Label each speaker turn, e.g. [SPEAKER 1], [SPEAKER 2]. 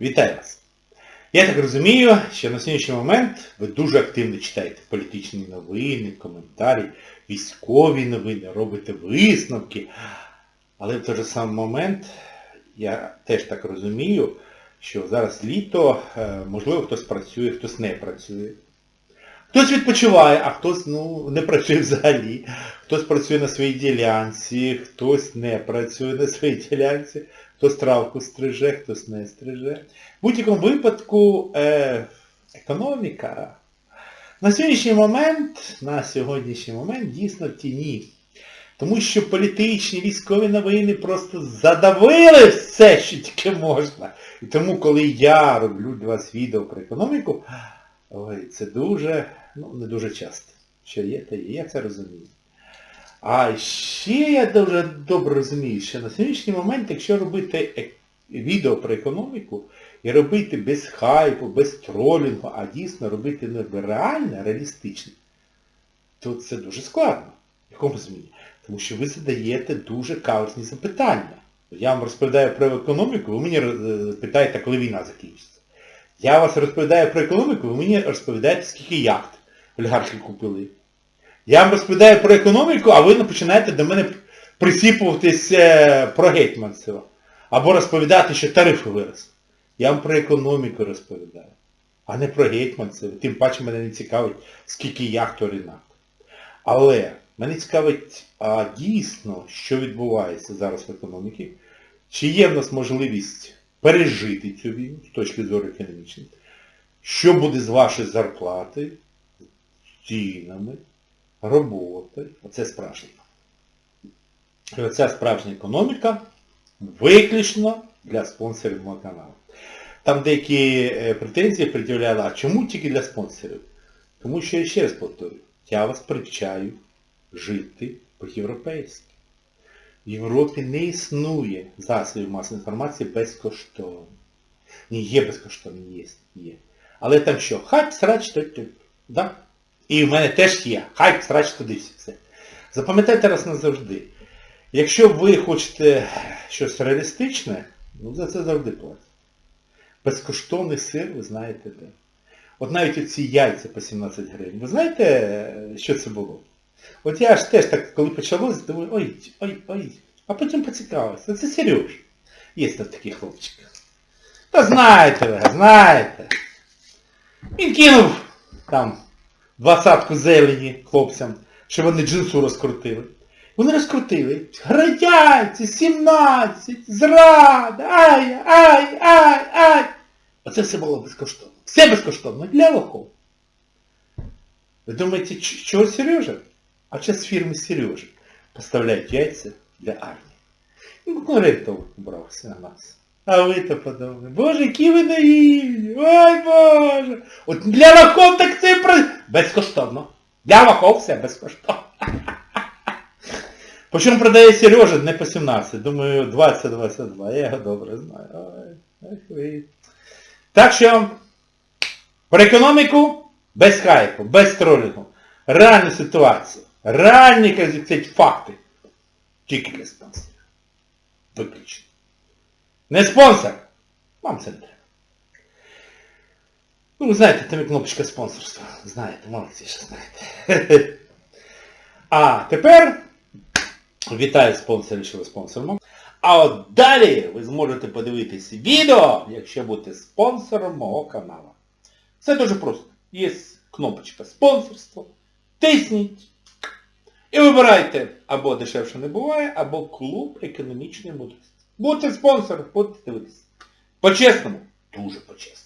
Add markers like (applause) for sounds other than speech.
[SPEAKER 1] Вітаю вас! Я так розумію, що на сьогоднішній момент ви дуже активно читаєте політичні новини, коментарі, військові новини, робите висновки. Але в той же самий момент я теж так розумію, що зараз літо, е, можливо, хтось працює, хтось не працює. Хтось відпочиває, а хтось ну, не працює взагалі. Хтось працює на своїй ділянці, хтось не працює на своїй ділянці, хтось травку стриже, хтось не стриже. В будь-якому випадку е, економіка на сьогоднішній момент, на сьогоднішній момент дійсно в тіні. Тому що політичні, військові новини просто задавили все, що тільки можна. І тому, коли я роблю для вас відео про економіку, ой, це дуже, ну не дуже часто. Що є, то є, я це розумію. А ще я дуже добре розумію, що на сьогоднішній момент, якщо робити відео про економіку, і робити без хайпу, без тролінгу, а дійсно робити реально, реалістично, то це дуже складно. В якому зміні? Тому що ви задаєте дуже каверзні запитання. Я вам розповідаю про економіку, ви мені е, питаєте, коли війна закінчиться. Я вас розповідаю про економіку, ви мені розповідаєте, скільки яхт олігархи купили. Я вам розповідаю про економіку, а ви починаєте до мене присіпуватись е, про гетьманцева. Або розповідати, що тарифи виросли. Я вам про економіку розповідаю, а не про гетьманцева. Тим паче мене не цікавить, скільки у Рінат. Але мене цікавить а, дійсно, що відбувається зараз в економіці, чи є в нас можливість пережити цю війну з точки зору економічної, що буде з вашої зарплати, цінами, роботою. Оце справжня. І оця справжня економіка виключно для спонсорів мого каналу. Там деякі е, претензії пред'являли, а чому тільки для спонсорів? Тому що, я ще раз повторюю, я вас привчаю жити по-європейськи. В Європі не існує засобів масової інформації безкоштовно. Ні, є безкоштовні, є, є. Але там що? Хайп, срач, то. Да? І в мене теж є. Хайп, срач, туди все. Запам'ятайте раз назавжди. Якщо ви хочете щось реалістичне, ну за це завжди платять. Безкоштовний сир, ви знаєте де. От навіть оці яйця по 17 гривень. Ви знаєте, що це було? От я ж теж так, коли почалось, думаю, ой, ой, ой. А потім поцікавився. Це Сереж. Є тут такий хлопчик. Та знаєте ви, знаєте. Він кинув там двадцятку зелені хлопцям, щоб вони джинсу розкрутили. Вони розкрутили. Градяйці, 17, зрада, ай, ай, ай, ай. Оце все було безкоштовно. Все безкоштовно для лохов. Ви думаєте, чого Сережа? А сейчас фірми Сережа поставляють яйця для армії. Ну, конкурентов брався на нас. А ви то подумали, боже, які ви наївні, ой боже. От для лохов так це про... Безкоштовно. Для лохов все безкоштовно. Причому продає Сережа не по 17, думаю 20-22. Я його добре знаю. Ой, ой. Так що про економіку без хайпу, без тролінгу. Реальна ситуація. Реальні, як факти. Тільки для спонсорів. Виключно. Не спонсор. Вам це. Ну, ви знаєте, там є кнопочка спонсорства. Знаєте, молодці, що знаєте. (laughs) А тепер вітаю спонсорів, що ви спонсором. А от далі ви зможете подивитись відео, якщо будете спонсором мого каналу. Все дуже просто. Є кнопочка спонсорство. Тисніть. І вибирайте або дешевше не буває, або клуб економічної мудрості. Будьте спонсором, будете дивитися. По-чесному, дуже по-чесному.